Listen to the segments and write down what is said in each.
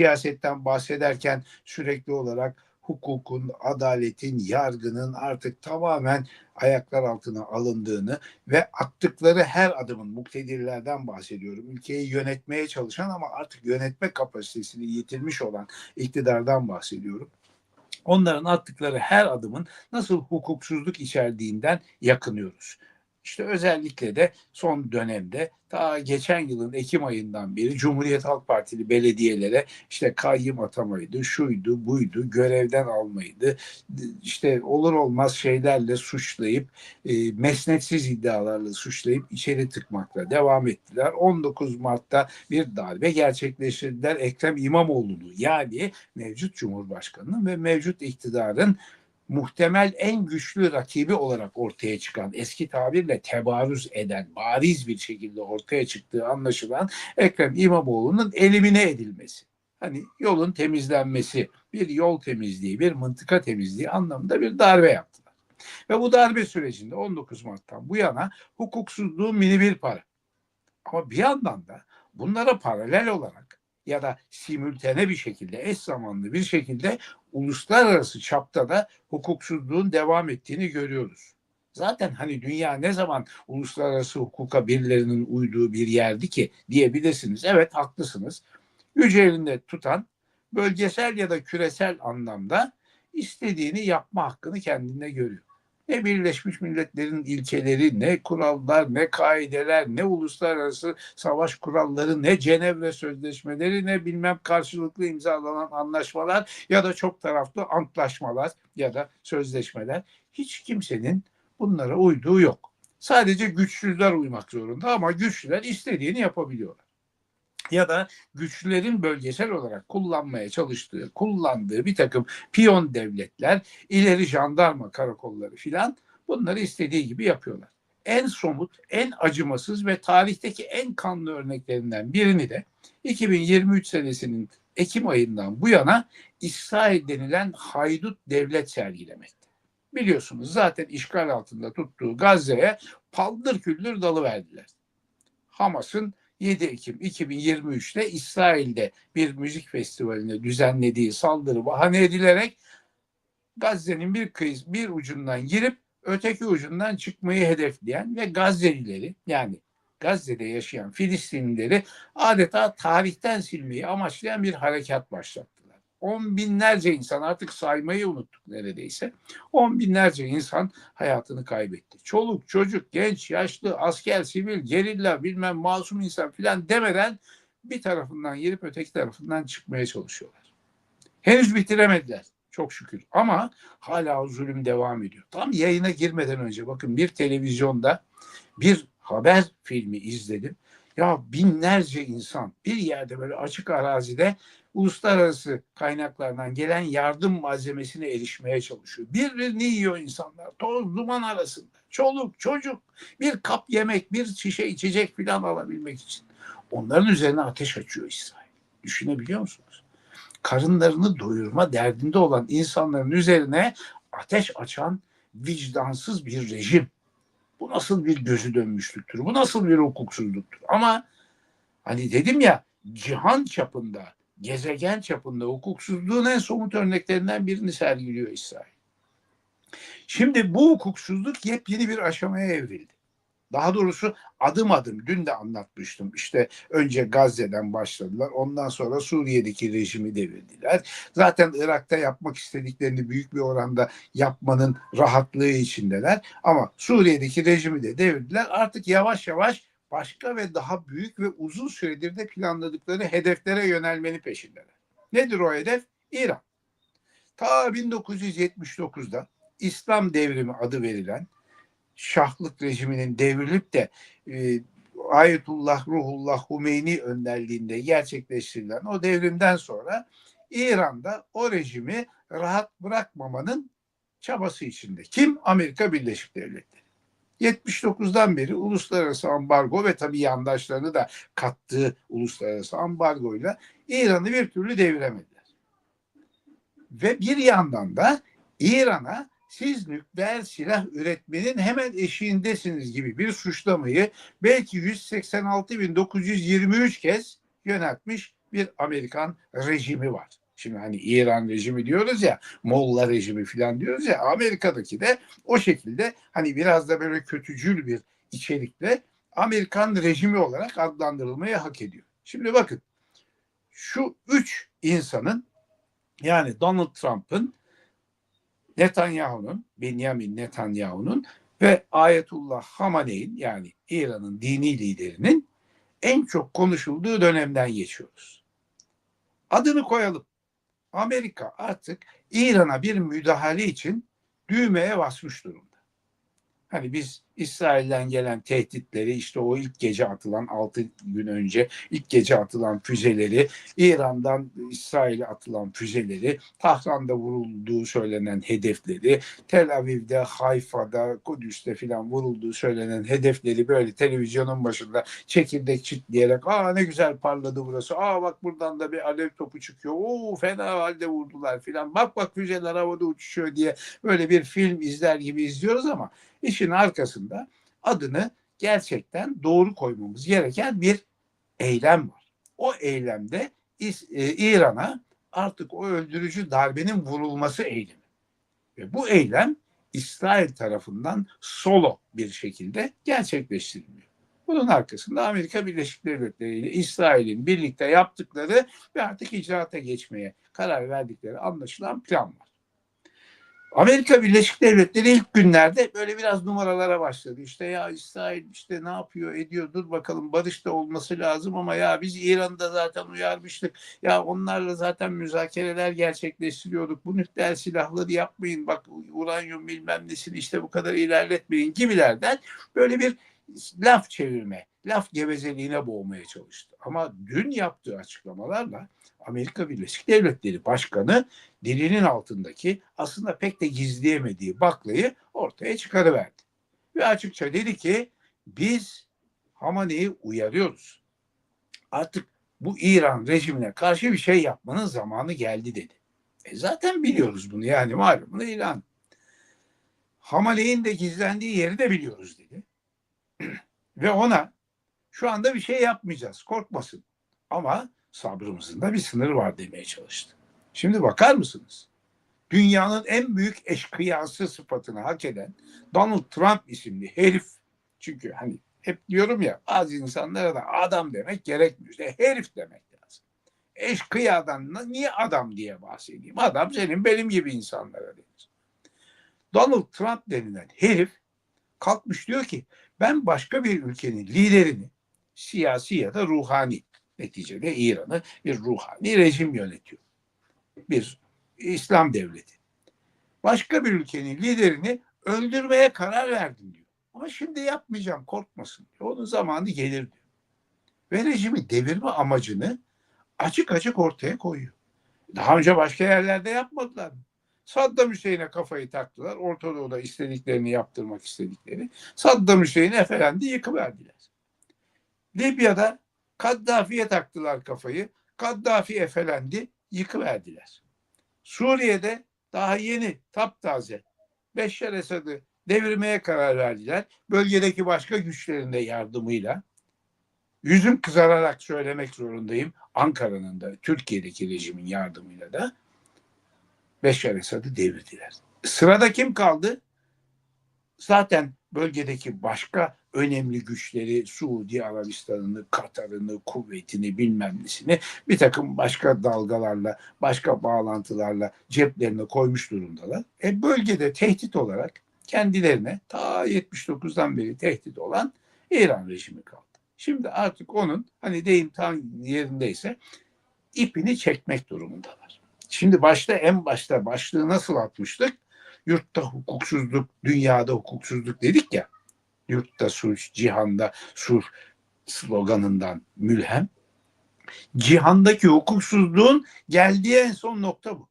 siyasetten bahsederken sürekli olarak hukukun, adaletin, yargının artık tamamen ayaklar altına alındığını ve attıkları her adımın muktedirlerden bahsediyorum. Ülkeyi yönetmeye çalışan ama artık yönetme kapasitesini yitirmiş olan iktidardan bahsediyorum. Onların attıkları her adımın nasıl hukuksuzluk içerdiğinden yakınıyoruz. İşte özellikle de son dönemde ta geçen yılın Ekim ayından beri Cumhuriyet Halk Partili belediyelere işte kayyım atamaydı, şuydu, buydu, görevden almaydı, işte olur olmaz şeylerle suçlayıp, e, mesnetsiz iddialarla suçlayıp içeri tıkmakla devam ettiler. 19 Mart'ta bir darbe gerçekleştirdiler Ekrem İmamoğlu'nu yani mevcut Cumhurbaşkanı'nın ve mevcut iktidarın muhtemel en güçlü rakibi olarak ortaya çıkan, eski tabirle tebarüz eden, bariz bir şekilde ortaya çıktığı anlaşılan Ekrem İmamoğlu'nun elimine edilmesi. Hani yolun temizlenmesi, bir yol temizliği, bir mıntıka temizliği anlamında bir darbe yaptılar. Ve bu darbe sürecinde 19 Mart'tan bu yana hukuksuzluğun mini bir para. Ama bir yandan da bunlara paralel olarak ya da simültene bir şekilde, eş zamanlı bir şekilde uluslararası çapta da hukuksuzluğun devam ettiğini görüyoruz. Zaten hani dünya ne zaman uluslararası hukuka birilerinin uyduğu bir yerdi ki diyebilirsiniz. Evet haklısınız. Gücü elinde tutan bölgesel ya da küresel anlamda istediğini yapma hakkını kendinde görüyor. Ne Birleşmiş Milletler'in ilkeleri, ne kurallar, ne kaideler, ne uluslararası savaş kuralları, ne Cenevre sözleşmeleri, ne bilmem karşılıklı imzalanan anlaşmalar ya da çok taraflı antlaşmalar ya da sözleşmeler. Hiç kimsenin bunlara uyduğu yok. Sadece güçsüzler uymak zorunda ama güçlüler istediğini yapabiliyorlar ya da güçlülerin bölgesel olarak kullanmaya çalıştığı, kullandığı bir takım piyon devletler, ileri jandarma karakolları filan bunları istediği gibi yapıyorlar. En somut, en acımasız ve tarihteki en kanlı örneklerinden birini de 2023 senesinin Ekim ayından bu yana İsrail denilen haydut devlet sergilemekte. Biliyorsunuz zaten işgal altında tuttuğu Gazze'ye paldır küldür dalı verdiler. Hamas'ın 7 Ekim 2023'te İsrail'de bir müzik festivalinde düzenlediği saldırı bahane edilerek Gazze'nin bir kıyız bir ucundan girip öteki ucundan çıkmayı hedefleyen ve Gazze'lileri yani Gazze'de yaşayan Filistinlileri adeta tarihten silmeyi amaçlayan bir harekat başlattılar. On binlerce insan artık saymayı unuttuk neredeyse. On binlerce insan hayatını kaybetti. Çoluk, çocuk, genç, yaşlı, asker, sivil, gerilla, bilmem masum insan filan demeden bir tarafından girip öteki tarafından çıkmaya çalışıyorlar. Henüz bitiremediler çok şükür ama hala o zulüm devam ediyor. Tam yayına girmeden önce bakın bir televizyonda bir haber filmi izledim. Ya binlerce insan bir yerde böyle açık arazide uluslararası kaynaklardan gelen yardım malzemesine erişmeye çalışıyor. Birbirini yiyor insanlar toz duman arasında. Çoluk çocuk bir kap yemek bir şişe içecek filan alabilmek için. Onların üzerine ateş açıyor İsrail. Düşünebiliyor musunuz? Karınlarını doyurma derdinde olan insanların üzerine ateş açan vicdansız bir rejim. Bu nasıl bir gözü dönmüşlüktür? Bu nasıl bir hukuksuzluktur? Ama hani dedim ya cihan çapında gezegen çapında hukuksuzluğun en somut örneklerinden birini sergiliyor İsrail. Şimdi bu hukuksuzluk yepyeni bir aşamaya evrildi. Daha doğrusu adım adım dün de anlatmıştım. İşte önce Gazze'den başladılar. Ondan sonra Suriye'deki rejimi devirdiler. Zaten Irak'ta yapmak istediklerini büyük bir oranda yapmanın rahatlığı içindeler. Ama Suriye'deki rejimi de devirdiler. Artık yavaş yavaş başka ve daha büyük ve uzun süredir de planladıkları hedeflere yönelmenin peşindeler. Nedir o hedef? İran. Ta 1979'da İslam devrimi adı verilen şahlık rejiminin devrilip de e, Ayetullah Ruhullah Humeyni önderliğinde gerçekleştirilen o devrimden sonra İran'da o rejimi rahat bırakmamanın çabası içinde. Kim? Amerika Birleşik Devletleri. 79'dan beri uluslararası ambargo ve tabii yandaşlarını da kattığı uluslararası ambargoyla İran'ı bir türlü deviremediler. Ve bir yandan da İran'a siz nükleer silah üretmenin hemen eşiğindesiniz gibi bir suçlamayı belki 186.923 kez yöneltmiş bir Amerikan rejimi var. Şimdi hani İran rejimi diyoruz ya, Molla rejimi falan diyoruz ya, Amerika'daki de o şekilde hani biraz da böyle kötücül bir içerikle Amerikan rejimi olarak adlandırılmayı hak ediyor. Şimdi bakın şu üç insanın yani Donald Trump'ın, Netanyahu'nun, Benjamin Netanyahu'nun ve Ayetullah Hamaney'in yani İran'ın dini liderinin en çok konuşulduğu dönemden geçiyoruz. Adını koyalım. Amerika artık İran'a bir müdahale için düğmeye basmış durumda. Hani biz İsrail'den gelen tehditleri işte o ilk gece atılan 6 gün önce ilk gece atılan füzeleri, İran'dan İsrail'e atılan füzeleri, Tahran'da vurulduğu söylenen hedefleri, Tel Aviv'de, Hayfa'da, Kudüs'te filan vurulduğu söylenen hedefleri böyle televizyonun başında çekirdek çitleyerek aa ne güzel parladı burası. Aa bak buradan da bir alev topu çıkıyor. Oo fena halde vurdular filan. Bak bak füzeler havada uçuşuyor diye böyle bir film izler gibi izliyoruz ama işin arkasında adını gerçekten doğru koymamız gereken bir eylem var. O eylemde e, İran'a artık o öldürücü darbenin vurulması eylemi. Ve bu eylem İsrail tarafından solo bir şekilde gerçekleştiriliyor. Bunun arkasında Amerika Birleşik Devletleri ile İsrail'in birlikte yaptıkları ve artık icraata geçmeye karar verdikleri anlaşılan plan var. Amerika Birleşik Devletleri ilk günlerde böyle biraz numaralara başladı. İşte ya İsrail işte ne yapıyor ediyor dur bakalım barış da olması lazım ama ya biz İran'da zaten uyarmıştık. Ya onlarla zaten müzakereler gerçekleştiriyorduk. Bu nükleer silahları yapmayın bak uranyum bilmem nesini işte bu kadar ilerletmeyin gibilerden böyle bir laf çevirme, laf gevezeliğine boğmaya çalıştı. Ama dün yaptığı açıklamalarla Amerika Birleşik Devletleri Başkanı dilinin altındaki aslında pek de gizleyemediği baklayı ortaya çıkarıverdi. Ve açıkça dedi ki biz Hamaney'i uyarıyoruz. Artık bu İran rejimine karşı bir şey yapmanın zamanı geldi dedi. E zaten biliyoruz bunu yani malum ilan. Hamaney'in de gizlendiği yeri de biliyoruz dedi. Ve ona şu anda bir şey yapmayacağız korkmasın. Ama sabrımızın da bir sınırı var demeye çalıştı. Şimdi bakar mısınız? Dünyanın en büyük eşkıyası sıfatını hak eden Donald Trump isimli herif. Çünkü hani hep diyorum ya bazı insanlara da adam demek gerekmiyor. İşte herif demek lazım. Eşkıyadan niye adam diye bahsedeyim? Adam senin benim gibi insanlara denir. Donald Trump denilen herif kalkmış diyor ki ben başka bir ülkenin liderini siyasi ya da ruhani neticede İran'ı bir ruhani rejim yönetiyor. Bir İslam devleti. Başka bir ülkenin liderini öldürmeye karar verdim diyor. Ama şimdi yapmayacağım korkmasın diyor. Onun zamanı gelir diyor. Ve rejimi devirme amacını açık açık ortaya koyuyor. Daha önce başka yerlerde yapmadılar mı? Saddam Hüseyin'e kafayı taktılar. Orta Doğu'da istediklerini yaptırmak istedikleri. Saddam Hüseyin'i efelendi yıkıverdiler. Libya'da Kaddafi'ye taktılar kafayı. Kaddafi efelendi yıkıverdiler. Suriye'de daha yeni taptaze Beşşar Esad'ı devirmeye karar verdiler. Bölgedeki başka güçlerin de yardımıyla. Yüzüm kızararak söylemek zorundayım. Ankara'nın da Türkiye'deki rejimin yardımıyla da Beşşar Esad'ı devirdiler. Sırada kim kaldı? Zaten bölgedeki başka önemli güçleri Suudi Arabistan'ını, Katar'ını, kuvvetini bilmem nesini bir takım başka dalgalarla, başka bağlantılarla ceplerine koymuş durumdalar. E bölgede tehdit olarak kendilerine ta 79'dan beri tehdit olan İran rejimi kaldı. Şimdi artık onun hani deyim tam yerindeyse ipini çekmek durumundalar. Şimdi başta en başta başlığı nasıl atmıştık? Yurtta hukuksuzluk, dünyada hukuksuzluk dedik ya. Yurtta sulh, cihanda sulh sloganından mülhem. Cihandaki hukuksuzluğun geldiği en son nokta bu.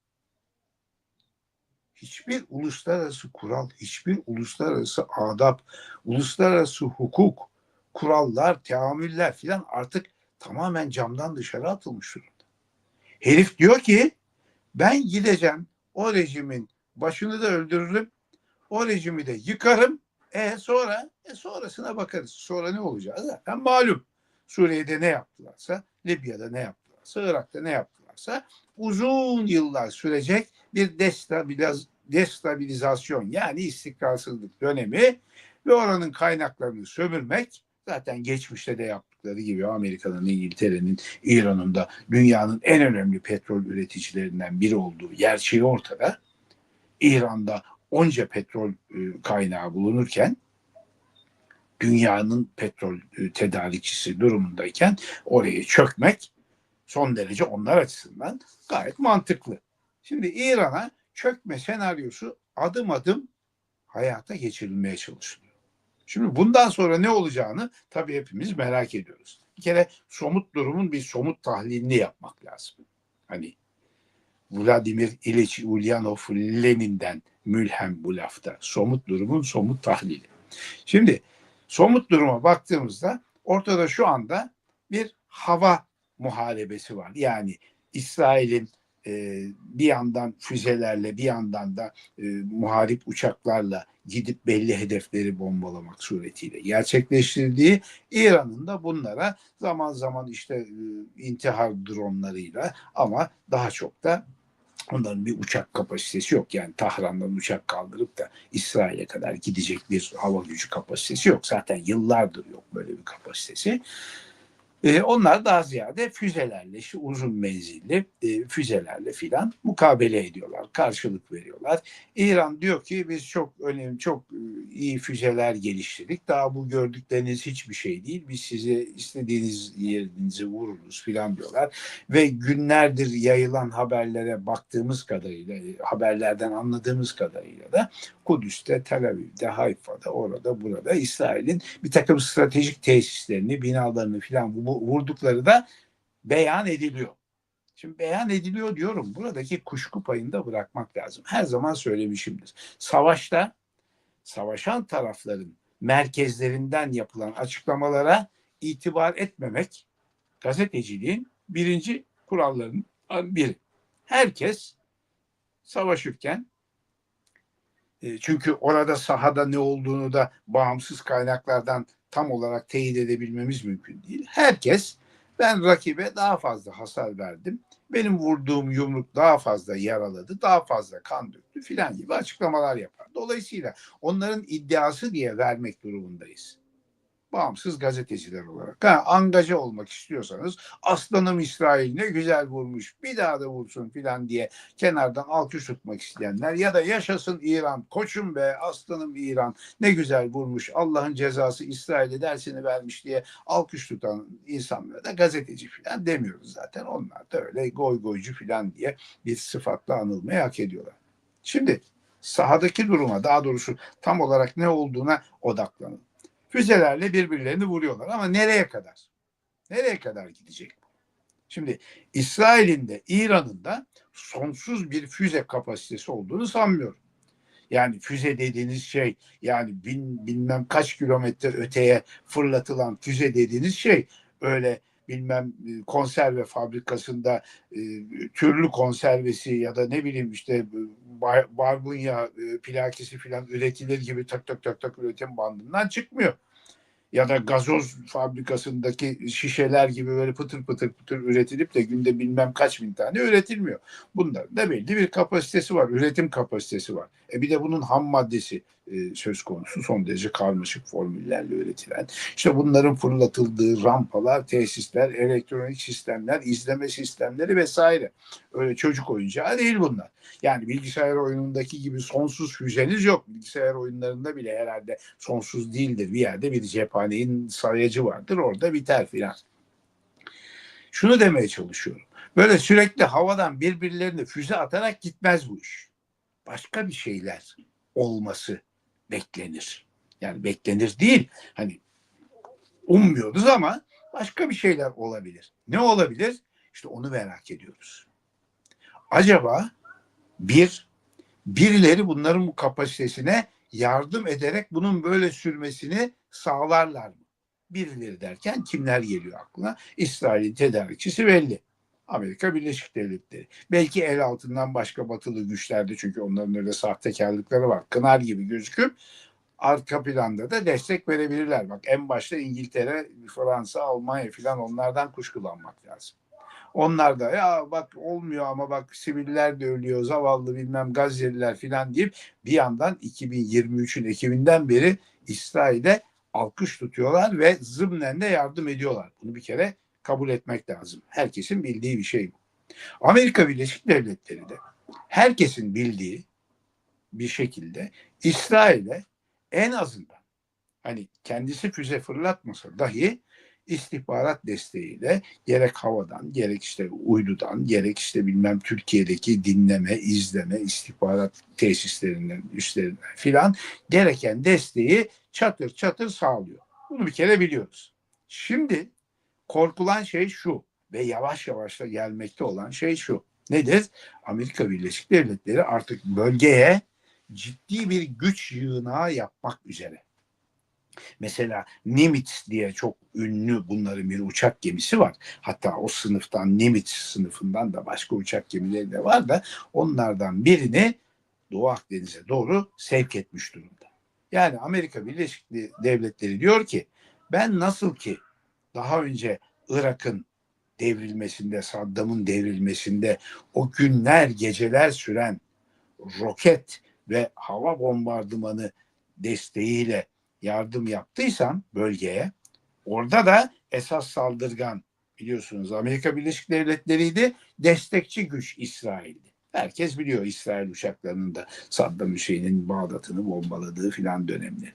Hiçbir uluslararası kural, hiçbir uluslararası adap, uluslararası hukuk, kurallar, teamüller filan artık tamamen camdan dışarı atılmış durumda. Herif diyor ki ben gideceğim o rejimin başını da öldürürüm. O rejimi de yıkarım. E sonra e sonrasına bakarız. Sonra ne olacak? Zaten malum. Suriye'de ne yaptılarsa, Libya'da ne yaptılarsa Irak'ta ne yaptılarsa uzun yıllar sürecek bir destabiliz destabilizasyon yani istikrarsızlık dönemi ve oranın kaynaklarını sömürmek zaten geçmişte de yaptıkları gibi Amerika'nın, İngiltere'nin, İran'ın da dünyanın en önemli petrol üreticilerinden biri olduğu gerçeği ortada. İran'da onca petrol e, kaynağı bulunurken dünyanın petrol e, tedarikçisi durumundayken oraya çökmek son derece onlar açısından gayet mantıklı. Şimdi İran'a çökme senaryosu adım adım hayata geçirilmeye çalışılıyor. Şimdi bundan sonra ne olacağını tabii hepimiz merak ediyoruz. Bir kere somut durumun bir somut tahlilini yapmak lazım. Hani Vladimir İliç Ulyanov Lenin'den mülhem bu lafta. Somut durumun somut tahlili. Şimdi somut duruma baktığımızda ortada şu anda bir hava muharebesi var. Yani İsrail'in e, bir yandan füzelerle bir yandan da e, muharip uçaklarla gidip belli hedefleri bombalamak suretiyle gerçekleştirdiği İran'ın da bunlara zaman zaman işte e, intihar dronlarıyla ama daha çok da onların bir uçak kapasitesi yok. Yani Tahran'dan uçak kaldırıp da İsrail'e kadar gidecek bir hava gücü kapasitesi yok. Zaten yıllardır yok böyle bir kapasitesi. E, onlar daha ziyade füzelerle, işte uzun menzilli e, füzelerle filan mukabele ediyorlar, karşılık veriyorlar. İran diyor ki biz çok önemli, çok e, iyi füzeler geliştirdik. Daha bu gördükleriniz hiçbir şey değil. Biz size istediğiniz yerinizi vururuz filan diyorlar. Ve günlerdir yayılan haberlere baktığımız kadarıyla, e, haberlerden anladığımız kadarıyla da Kudüs'te, Tel Aviv'de, Hayfa'da, orada, burada İsrail'in bir takım stratejik tesislerini, binalarını filan vurdukları da beyan ediliyor. Şimdi beyan ediliyor diyorum. Buradaki kuşku payını da bırakmak lazım. Her zaman söylemişimdir. Savaşta savaşan tarafların merkezlerinden yapılan açıklamalara itibar etmemek gazeteciliğin birinci kurallarından biri. Herkes savaşırken çünkü orada sahada ne olduğunu da bağımsız kaynaklardan tam olarak teyit edebilmemiz mümkün değil. Herkes ben rakibe daha fazla hasar verdim. Benim vurduğum yumruk daha fazla yaraladı, daha fazla kan döktü filan gibi açıklamalar yapar. Dolayısıyla onların iddiası diye vermek durumundayız bağımsız gazeteciler olarak. Ha, angaja olmak istiyorsanız aslanım İsrail ne güzel vurmuş bir daha da vursun filan diye kenardan alkış tutmak isteyenler ya da yaşasın İran koçum be aslanım İran ne güzel vurmuş Allah'ın cezası İsrail'e dersini vermiş diye alkış tutan insanlara da gazeteci filan demiyoruz zaten. Onlar da öyle goy goycu filan diye bir sıfatla anılmayı hak ediyorlar. Şimdi sahadaki duruma daha doğrusu tam olarak ne olduğuna odaklanın füzelerle birbirlerini vuruyorlar. Ama nereye kadar? Nereye kadar gidecek? Şimdi İsrail'in de İran'ın da sonsuz bir füze kapasitesi olduğunu sanmıyorum. Yani füze dediğiniz şey yani bin, bilmem kaç kilometre öteye fırlatılan füze dediğiniz şey öyle bilmem e, konserve fabrikasında e, türlü konservesi ya da ne bileyim işte bar, barbunya e, plakisi filan üretilir gibi tak tak tak tak üretim bandından çıkmıyor ya da gazoz fabrikasındaki şişeler gibi böyle pıtır pıtır pıtır üretilip de günde bilmem kaç bin tane üretilmiyor. Bunların da belli bir kapasitesi var, üretim kapasitesi var. E bir de bunun ham maddesi e, söz konusu son derece karmaşık formüllerle üretilen. İşte bunların fırlatıldığı rampalar, tesisler, elektronik sistemler, izleme sistemleri vesaire. Öyle çocuk oyuncağı değil bunlar. Yani bilgisayar oyunundaki gibi sonsuz füzeniz yok. Bilgisayar oyunlarında bile herhalde sonsuz değildir. Bir yerde bir cephanenin sayacı vardır. Orada biter filan. Şunu demeye çalışıyorum. Böyle sürekli havadan birbirlerine füze atarak gitmez bu iş. Başka bir şeyler olması beklenir. Yani beklenir değil. Hani ummuyoruz ama başka bir şeyler olabilir. Ne olabilir? İşte onu merak ediyoruz. Acaba bir, birileri bunların bu kapasitesine yardım ederek bunun böyle sürmesini sağlarlar mı? Birileri derken kimler geliyor aklına? İsrail'in tedarikçisi belli. Amerika Birleşik Devletleri. Belki el altından başka batılı güçlerde çünkü onların öyle sahtekarlıkları var. Kınar gibi gözüküp arka planda da destek verebilirler. Bak en başta İngiltere, Fransa, Almanya filan onlardan kuşkulanmak lazım. Onlar da ya bak olmuyor ama bak siviller de ölüyor zavallı bilmem Gazze'liler filan deyip bir yandan 2023'ün Ekim'inden beri İsrail'e alkış tutuyorlar ve zımnen de yardım ediyorlar. Bunu bir kere kabul etmek lazım. Herkesin bildiği bir şey bu. Amerika Birleşik Devletleri de herkesin bildiği bir şekilde İsrail'e en azından hani kendisi füze fırlatmasa dahi istihbarat desteğiyle gerek havadan gerek işte uydudan gerek işte bilmem Türkiye'deki dinleme, izleme, istihbarat tesislerinden, üstlerinden filan gereken desteği çatır çatır sağlıyor. Bunu bir kere biliyoruz. Şimdi korkulan şey şu ve yavaş yavaş da gelmekte olan şey şu. Nedir? Amerika Birleşik Devletleri artık bölgeye ciddi bir güç yığınağı yapmak üzere. Mesela Nimitz diye çok ünlü bunların bir uçak gemisi var. Hatta o sınıftan Nimitz sınıfından da başka uçak gemileri de var da onlardan birini Doğu Akdeniz'e doğru sevk etmiş durumda. Yani Amerika Birleşik Devletleri diyor ki ben nasıl ki daha önce Irak'ın devrilmesinde, Saddam'ın devrilmesinde o günler geceler süren roket ve hava bombardımanı desteğiyle yardım yaptıysam bölgeye orada da esas saldırgan biliyorsunuz Amerika Birleşik Devletleri'ydi destekçi güç İsrail'di. Herkes biliyor İsrail uçaklarının da Saddam Hüseyin'in Bağdat'ını bombaladığı filan dönemleri.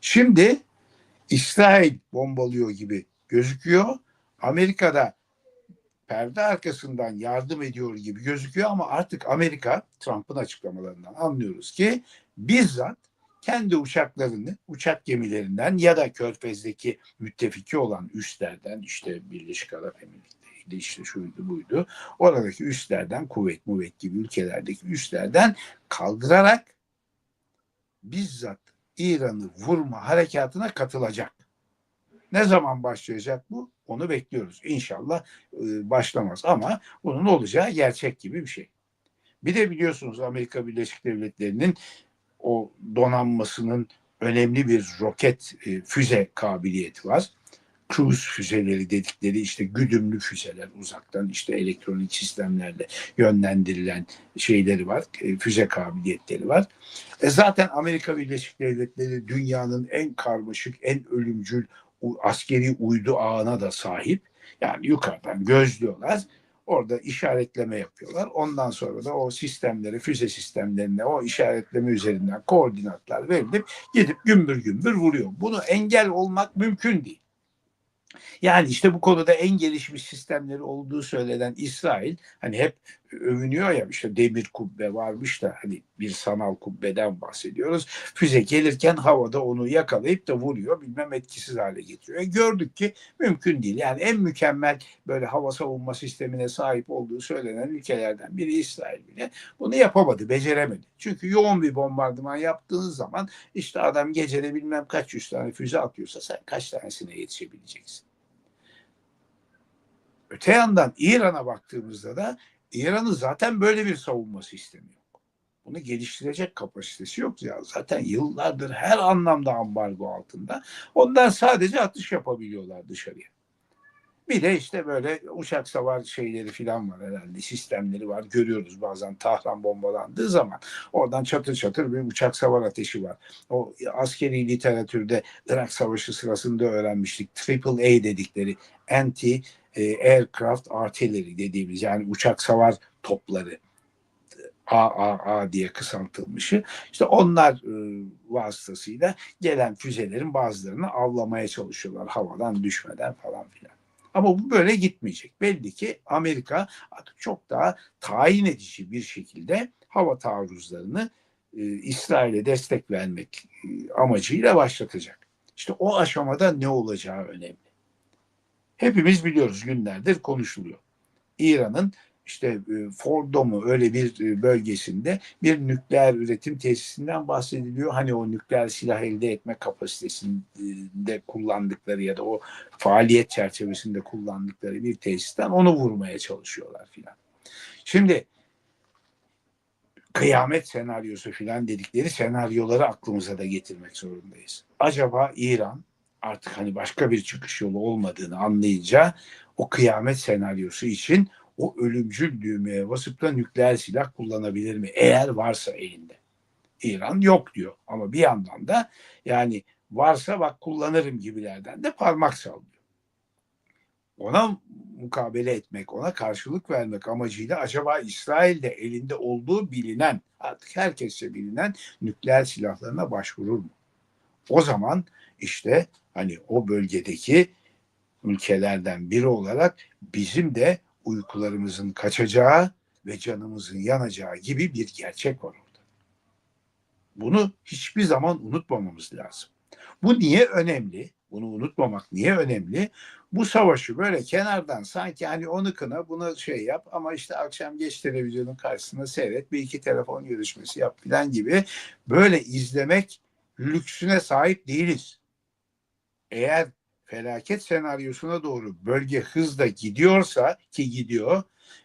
Şimdi İsrail bombalıyor gibi gözüküyor. Amerika'da perde arkasından yardım ediyor gibi gözüküyor ama artık Amerika Trump'ın açıklamalarından anlıyoruz ki bizzat kendi uçaklarını, uçak gemilerinden ya da Körfez'deki müttefiki olan üslerden işte Birleşik Arap Emirlikleri'ydi işte şuydu buydu. Oradaki üslerden kuvvet muvvet gibi ülkelerdeki üslerden kaldırarak bizzat İran'ı vurma harekatına katılacak. Ne zaman başlayacak bu? Onu bekliyoruz. İnşallah e, başlamaz ama bunun olacağı gerçek gibi bir şey. Bir de biliyorsunuz Amerika Birleşik Devletleri'nin o donanmasının önemli bir roket e, füze kabiliyeti var. Cruise füzeleri dedikleri işte güdümlü füzeler uzaktan işte elektronik sistemlerle yönlendirilen şeyleri var. E, füze kabiliyetleri var. E zaten Amerika Birleşik Devletleri dünyanın en karmaşık, en ölümcül askeri uydu ağına da sahip. Yani yukarıdan gözlüyorlar. Orada işaretleme yapıyorlar. Ondan sonra da o sistemleri, füze sistemlerine o işaretleme üzerinden koordinatlar verilip gidip gümbür gümbür vuruyor. Bunu engel olmak mümkün değil. Yani işte bu konuda en gelişmiş sistemleri olduğu söylenen İsrail hani hep övünüyor ya işte demir kubbe varmış da hani bir sanal kubbeden bahsediyoruz. Füze gelirken havada onu yakalayıp da vuruyor bilmem etkisiz hale getiriyor. E gördük ki mümkün değil. Yani en mükemmel böyle hava savunma sistemine sahip olduğu söylenen ülkelerden biri İsrail bile bunu yapamadı, beceremedi. Çünkü yoğun bir bombardıman yaptığınız zaman işte adam gecede bilmem kaç yüz tane füze atıyorsa sen kaç tanesine yetişebileceksin. Öte yandan İran'a baktığımızda da İran'ın zaten böyle bir savunma sistemi yok. Bunu geliştirecek kapasitesi yok ya. Zaten yıllardır her anlamda ambargo altında. Ondan sadece atış yapabiliyorlar dışarıya. Bir de işte böyle uçak savar şeyleri falan var herhalde. Sistemleri var. Görüyoruz bazen Tahran bombalandığı zaman. Oradan çatır çatır bir uçak savar ateşi var. O askeri literatürde Irak Savaşı sırasında öğrenmiştik. Triple A dedikleri anti e, aircraft artillery dediğimiz yani uçak savar topları AAA diye kısaltılmışı. İşte onlar e, vasıtasıyla gelen füzelerin bazılarını avlamaya çalışıyorlar havadan düşmeden falan filan. Ama bu böyle gitmeyecek. Belli ki Amerika artık çok daha tayin edici bir şekilde hava taarruzlarını e, İsrail'e destek vermek e, amacıyla başlatacak. İşte o aşamada ne olacağı önemli. Hepimiz biliyoruz günlerdir konuşuluyor. İran'ın işte e, Fordo mu öyle bir e, bölgesinde bir nükleer üretim tesisinden bahsediliyor. Hani o nükleer silah elde etme kapasitesinde kullandıkları ya da o faaliyet çerçevesinde kullandıkları bir tesisten onu vurmaya çalışıyorlar filan. Şimdi kıyamet senaryosu filan dedikleri senaryoları aklımıza da getirmek zorundayız. Acaba İran artık hani başka bir çıkış yolu olmadığını anlayınca o kıyamet senaryosu için o ölümcül düğmeye basıp da nükleer silah kullanabilir mi? Eğer varsa elinde. İran yok diyor ama bir yandan da yani varsa bak kullanırım gibilerden de parmak sallıyor. Ona mukabele etmek, ona karşılık vermek amacıyla acaba İsrail'de elinde olduğu bilinen, artık herkese bilinen nükleer silahlarına başvurur mu? O zaman işte hani o bölgedeki ülkelerden biri olarak bizim de uykularımızın kaçacağı ve canımızın yanacağı gibi bir gerçek var orada. Bunu hiçbir zaman unutmamamız lazım. Bu niye önemli? Bunu unutmamak niye önemli? Bu savaşı böyle kenardan sanki hani onu kına bunu şey yap ama işte akşam geç televizyonun karşısında seyret bir iki telefon görüşmesi yap filan gibi böyle izlemek lüksüne sahip değiliz. Eğer felaket senaryosuna doğru bölge hızla gidiyorsa ki gidiyor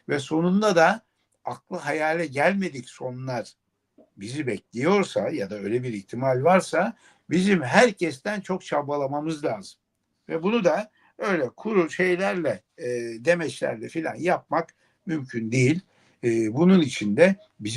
ve sonunda da aklı hayale gelmedik sonlar bizi bekliyorsa ya da öyle bir ihtimal varsa bizim herkesten çok çabalamamız lazım. Ve bunu da öyle kuru şeylerle, e, demeçlerle filan yapmak mümkün değil. E, bunun için de bizim